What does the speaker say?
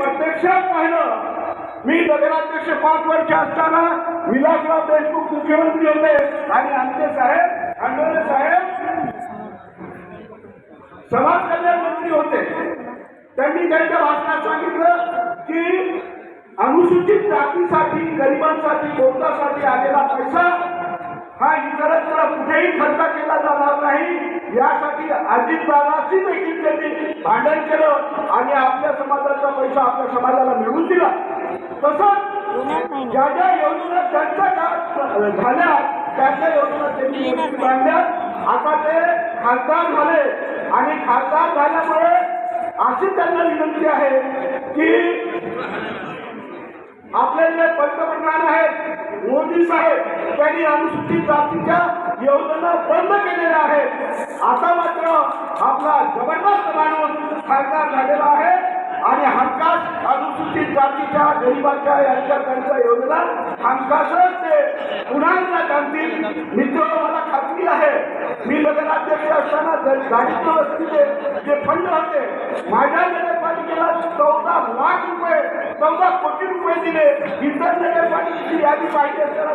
प्रत्यक्षात पाहिलं मी नगराध्यक्ष पाच वर्ष असताना विलासराव देशमुख मुख्यमंत्री होते. आणि आमचे साहेब खांडोळे साहेब समाज कल्याण मंत्री होते. त्यांनी त्यांच्या भाषणात सांगितलं की अनुसूचित जातीसाठी गरिबांसाठी बोलतासाठी कुठेही खर्च केला जाणार नाही. यासाठी अजितदादाशी देखील त्यांनी भांडण केलं आणि आपल्या समाजाचा पैसा आपल्या समाजाला मिळवून दिला. तसंच ज्या ज्या योजना त्यांच्या काळात झाल्या त्या त्या योजना त्यांनी मांडल्या आता ते खासदार झाले आणि खासदार झाल्यामुळे अशी त्यांना विनंती आहे की आपले जे पंतप्रधान आहेत मोदी साहेब त्यांनी अनुसूचित जातीच्या योजना बंद केलेल्या आहेत आता मात्र आपला जबरदस्त माणूस खासदार झालेला आहे. आणि हमखास अनुसूचित जातीच्या गरिबाच्या यांच्या त्यांच्या योजना हमखासच ते पुन्हा एकदा आणतील मित्र मला खात्री आहे मी नगराध्यक्ष असताना दारिद्र्य वस्तीचे जे फंड होते माझ्या नगरपालिकेला चौदा लाख रुपये चौदा कोटी रुपये दिले. इतर नगरपालिकेची यादी पाहिजे असताना